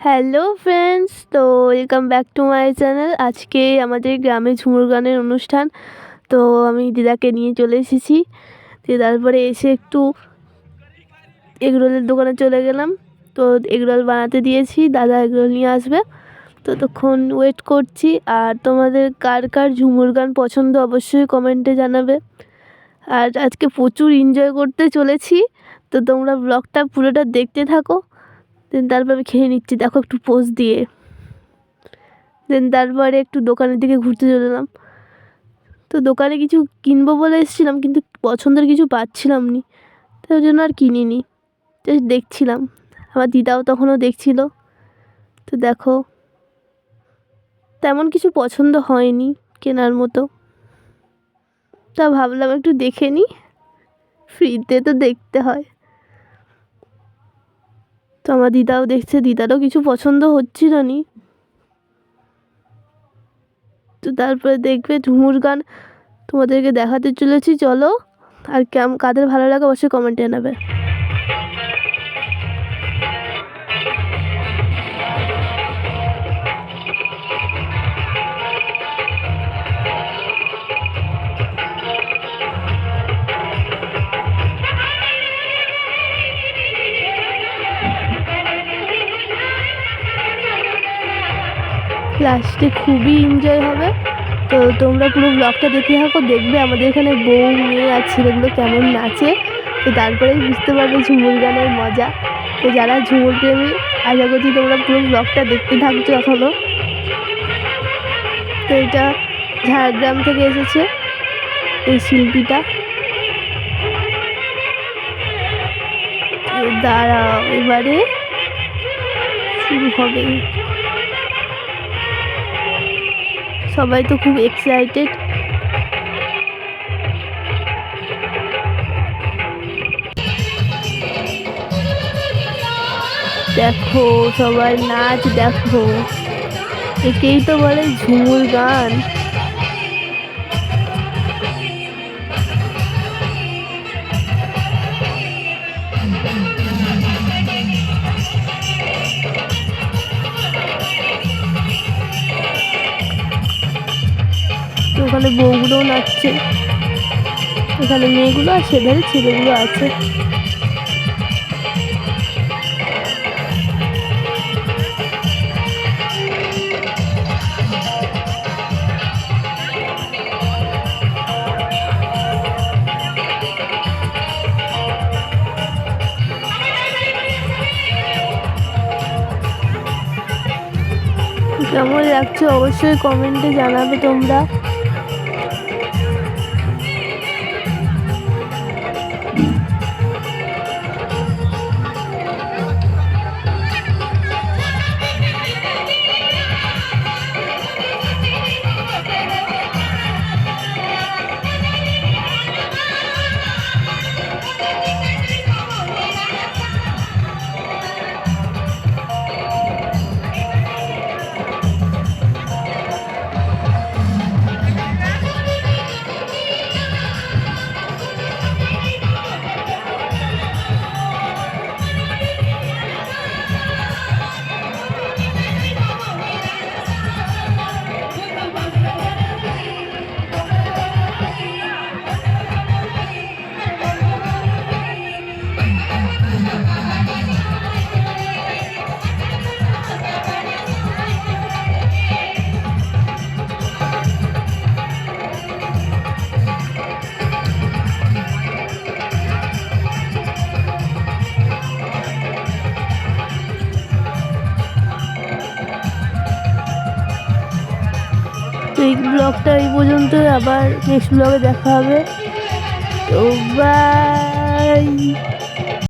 Hello friends তো welcome back to my channel আজকে আমাদের গ্রামে ঝুমুর গানের অনুষ্ঠান। তো আমি দিদাকে নিয়ে চলে এসেছি। দিয়ে তারপরে এসে একটু এগরোলের দোকানে চলে গেলাম। তো এগরোল বানাতে দিয়েছি। দাদা এগরোল নিয়ে আসবে। তো তখন ওয়েট করছি। আর তোমাদের কার কার ঝুমুর গান পছন্দ অবশ্যই কমেন্টে জানাবে। আর আজকে প্রচুর এনজয় করতে চলেছি। তো তোমরা ব্লগটা পুরোটা দেখতে থাকো। দেন তারপর আমি খেয়ে নিচ্ছি, দেখো একটু পোজ দিয়ে। দেন তারপরে একটু দোকানের দিকে ঘুরতে চলে এলাম। তো দোকানে কিছু কিনবো বলে এসেছিলাম, কিন্তু পছন্দের কিছু পাচ্ছিলাম নি। তো ওই জন্য আর কিনিনি। জাস্ট দেখছিলাম। আমার দিদাও তখনও দেখছিল। তো দেখো, তেমন কিছু পছন্দ হয়নি কেনার মতো। তা ভাবলাম একটু দেখে নিই ফ্রিতে তো দেখতে হয়। তো আমার দিদাও দেখছে, দিদারও কিছু পছন্দ হচ্ছিল নি তো তারপরে দেখবে ঝুমুর গান তোমাদেরকে দেখাতে চলেছি, চলো। আর কেমন কাদের ভালো লাগে অবশ্যই কমেন্টে জানাবে। লাস্টে খুবই এনজয় হবে। তো তোমরা পুরো ব্লগটা দেখতে থাকো, দেখবে আমাদের এখানে বউ, মেয়ে আর ছেলেগুলো কেমন নাচে। তো তারপরেই বুঝতে পারবে ঝুমুর গানের মজা। তো যারা ঝুমুর প্রেমী, আশা করছি তোমরা পুরো ব্লগটা দেখতে থাকছো এখনও তো এটা ঝাড়গ্রাম থেকে এসেছে এই শিল্পীটা। দাঁড়াও, এবারে শুরু হবে সবাই তো খুব এক্সাইটেড দেখো সবাই নাচ দেখো। একেই তো বলে ঝুমুর গান। ওখানে বউগুলোও নাচছে। এখানে মেয়েগুলো আর সেধারে ছেলেগুলো আছে। কেমন লাগছে অবশ্যই কমেন্টে জানাবে তোমরা। তো এই ব্লগটা এই পর্যন্ত আবার নেক্সট ব্লগে দেখা হবে। তো বাই